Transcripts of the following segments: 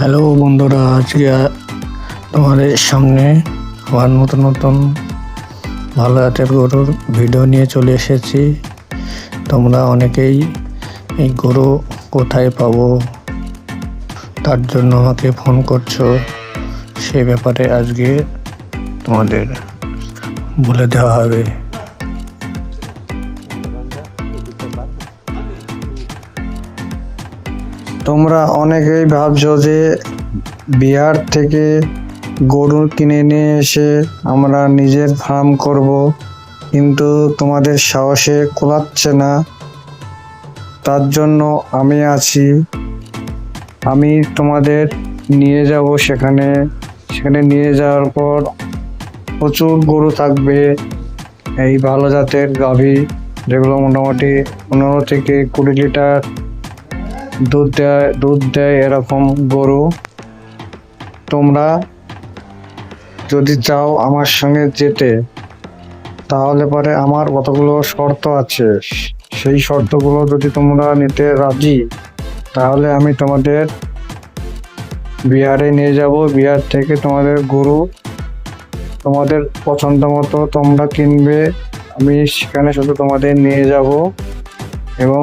Hello বন্ধুরা, আজকে তোমাদের সামনে আবার নতুন নতুন ভালো জাতের গরুর ভিডিও নিয়ে চলে এসেছি। তোমরা অনেকেই এই গরু কোথায় পাবো, তার জন্য আমাকে ফোন করছ, সে ব্যাপারে আজকে তোমাদের বলে দেওয়া হবে। তোমরা অনেকেই ভাবছ যে বিহার থেকে গরু কিনে নিয়ে এসে আমরা নিজের ফার্ম করব, কিন্তু তোমাদের সাহসে কোলাচ্ছে না। তার জন্য আমি আছি। আমি তোমাদের নিয়ে যাব সেখানে। সেখানে নিয়ে যাওয়ার পর প্রচুর গরু থাকবে। এই ভালো জাতের গাভী, যেগুলো মোটামুটি পনেরো থেকে কুড়ি লিটার দুধ দেয় দুধ দেয় এরকম গরু। তোমরা যদি চাও আমার সঙ্গে যেতে, তাহলে পরে আমার কতগুলো শর্ত আছে। সেই শর্তগুলো যদি তোমরা নিতে রাজি, তাহলে আমি তোমাদের বিহারে নিয়ে যাব। বিহার থেকে তোমাদের গরু তোমাদের পছন্দ মতো তোমরা কিনবে। আমি সেখানে শুধু তোমাদের নিয়ে যাব এবং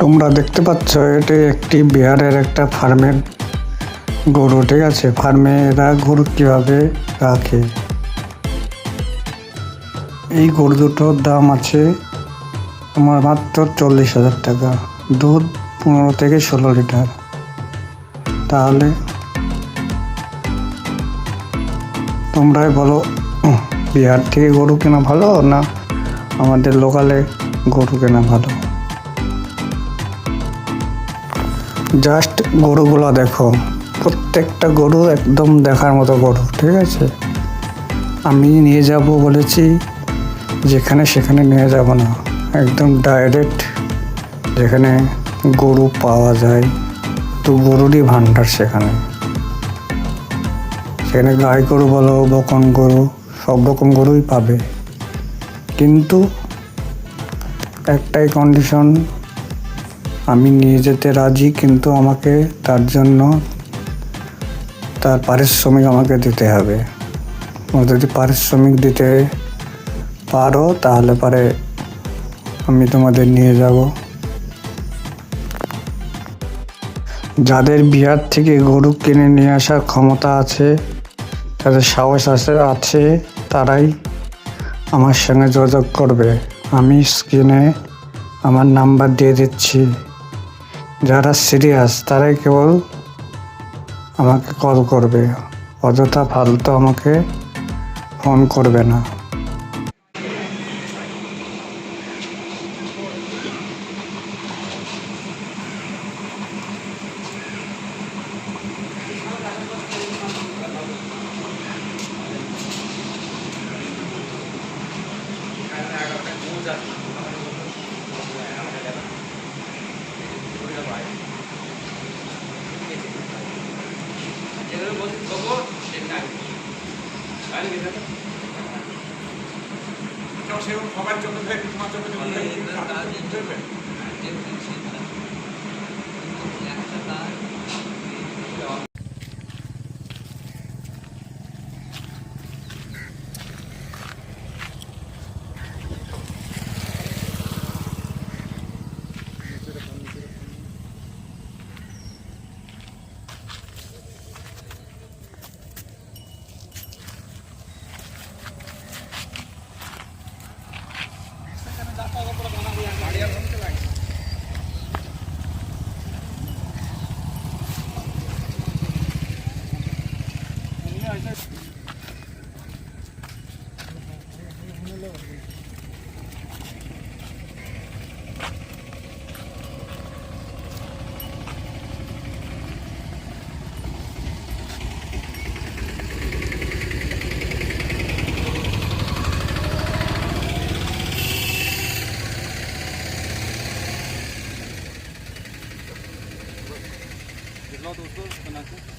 তোমরা দেখতে পাচ্ছ, এটি একটি বিহারের একটা ফার্মের গরু, ঠিক আছে? ফার্মে এরা গরু কীভাবে রাখে? এই গরু দুটোর দাম আছে তোমার মাত্র চল্লিশ হাজার টাকা। দুধ পনেরো থেকে ষোলো লিটার। তাহলে তোমরাই বলো বিহার থেকে গরু কেনা ভালো না আমাদের লোকালে গরু কেনা ভালো? জাস্ট গরুগুলো দেখো। প্রত্যেকটা গরু একদম দেখার মতো গরু, ঠিক আছে? আমি নিয়ে যাব বলেছি, যেখানে সেখানে নিয়ে যাব না। একদম ডাইরেক্ট যেখানে গরু পাওয়া যায় তো গরুরই ভাণ্ডার সেখানে। সেখানে গাই গরু বলো, বকন গরু, সব রকম গরুই পাবে। কিন্তু একটাই কন্ডিশন আমি নিয়ে যেতে রাজি, কিন্তু আমাকে তার জন্য তার পারিশ্রমিক আমাকে দিতে হবে। যদি পারিশ্রমিক দিতে পারো, তাহলে পরে আমি তোমাদের নিয়ে যাব। যাদের বিহার থেকে গরু কিনে নিয়ে আসার ক্ষমতা আছে তাদের সাহস আছে আছে, তারাই আমার সঙ্গে যোগাযোগ করবে। আমি স্ক্রিনে আমার নাম্বার দিয়ে দিচ্ছি। যারা সিরিয়াস তারাই কেবল আমাকে কল করবে। অযথা ফালতু আমাকে ফোন করবে না। সেরকম সবার জন্য তোমার ধরে Надо условия, что